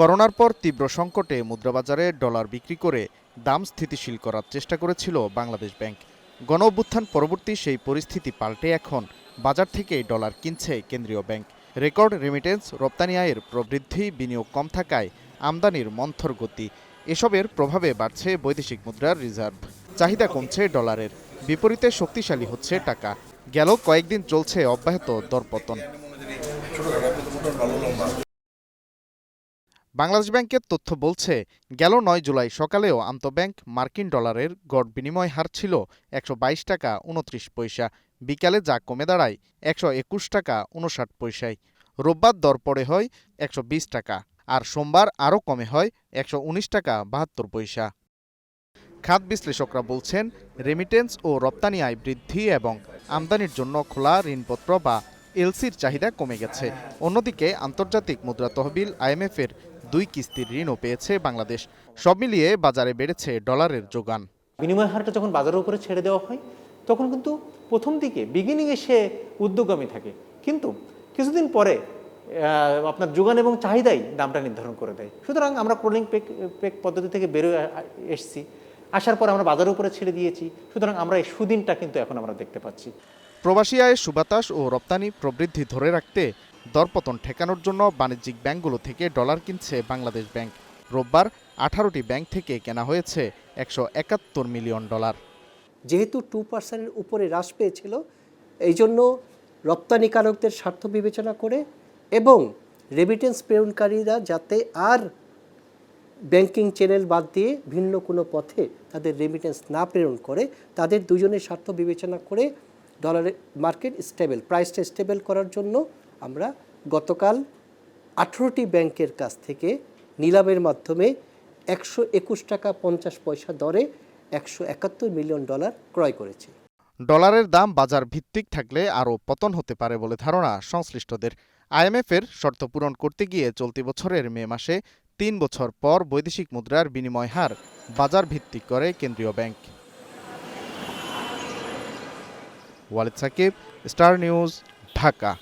করোনার পর তীব্র সংকটে মুদ্রাবাজারে ডলার বিক্রি করে দাম স্থিতিশীল করার চেষ্টা করেছিল বাংলাদেশ ব্যাংক। গণ অভ্যুত্থান পরবর্তী সেই পরিস্থিতি পাল্টে এখন বাজার থেকেই ডলার কিনছে কেন্দ্রীয় ব্যাংক। রেকর্ড রেমিটেন্স রপ্তানি আয়ের প্রবৃদ্ধি, বিনিয়োগ কম থাকায় আমদানির মন্থর গতি। এসবের প্রভাবে বাড়ছে বৈদেশিক মুদ্রার রিজার্ভ। চাহিদা কমছে ডলারের। বিপরীতে শক্তিশালী হচ্ছে টাকা। গেল কয়েকদিন চলছে অব্যাহত দরপতন। বাংলাদেশ ব্যাংকের তথ্য বলছে, গেল নয় জুলাই সকালেও আন্তঃব্যাংক মার্কিন ডলারের গড় বিনিময় হার ছিল একশো বাইশ টাকা উনত্রিশ পয়সা, বিকালে যা কমে দাঁড়ায় একশো একুশ টাকা উনষাট পয়সায়। রোববার দর পড়ে হয় একশো বিশ টাকা, আর সোমবার আরও কমে হয় একশো উনিশ টাকা বাহাত্তর পয়সা। খাত বিশ্লেষকরা বলছেন রেমিটেন্স ও রপ্তানি আয় বৃদ্ধি এবং আমদানির জন্য খোলা ঋণপত্র বা এলসির চাহিদা কমে গেছে। অন্যদিকে আন্তর্জাতিক মুদ্রা তহবিল আইএমএফের দুই কিস্তির ঋণও পেয়েছে বাংলাদেশ। সব মিলিয়ে বাজারে বেড়েছে ডলারের যোগান। বিনিময় হারটা যখন বাজারের উপরে ছেড়ে দেওয়া হয় তখন কিন্তু প্রথম দিকে বিগিনিংয়ে সে উদ্যোগামী থাকে। কিন্তু কিছুদিন পরে আপনার যোগান এবং চাহিদাই দামটা নির্ধারণ করে দেয়। সুতরাং আমরা ক্রোলিং পেক পেক পদ্ধতি থেকে বেরোয় এসছি। আসার পর আমরা বাজারের উপরে ছেড়ে দিয়েছি। সুতরাং আমরা এই সুদিনটা কিন্তু এখন আমরা দেখতে পাচ্ছি। প্রবাসী আয়ের সুবাতাস ও রপ্তানি প্রবৃদ্ধি ধরে রাখতে দরপতন ঠেকানোর জন্য বাণিজ্যিক ব্যাংকগুলো থেকে ডলার কিনছে বাংলাদেশ ব্যাংক। রোববার আঠারোটি ব্যাংক থেকে কেনা হয়েছে একশো একাত্তর মিলিয়ন ডলার। যেহেতু টু পার্সেন্টের উপরে হ্রাস পেয়েছিল, এই জন্য রপ্তানিকারকদের স্বার্থ বিবেচনা করে এবং রেমিটেন্স প্রেরণকারীরা যাতে আর ব্যাংকিং চ্যানেল বাদ দিয়ে ভিন্ন কোনো পথে তাদের রেমিটেন্স না প্রেরণ করে, তাদের দুজনের স্বার্থ বিবেচনা করে ডলারের মার্কেট স্টেবল প্রাইসটা স্টেবল করার জন্য আমরা গতকাল আঠেরোটি ব্যাংকের কাছ থেকে নিলামের মাধ্যমে একশো একুশ টাকা পঞ্চাশ পয়সা দরে একশো একাত্তর মিলিয়ন ডলার ক্রয় করেছি। ডলারের দাম বাজার ভিত্তিক থাকলে আরও পতন হতে পারে বলে ধারণা সংশ্লিষ্টদের। আইএমএফের শর্ত পূরণ করতে গিয়ে চলতি বছরের মে মাসে তিন বছর পর বৈদেশিক মুদ্রার বিনিময় হার বাজার ভিত্তিক করে কেন্দ্রীয় bank. Walid Sakib, star news, Dhaka.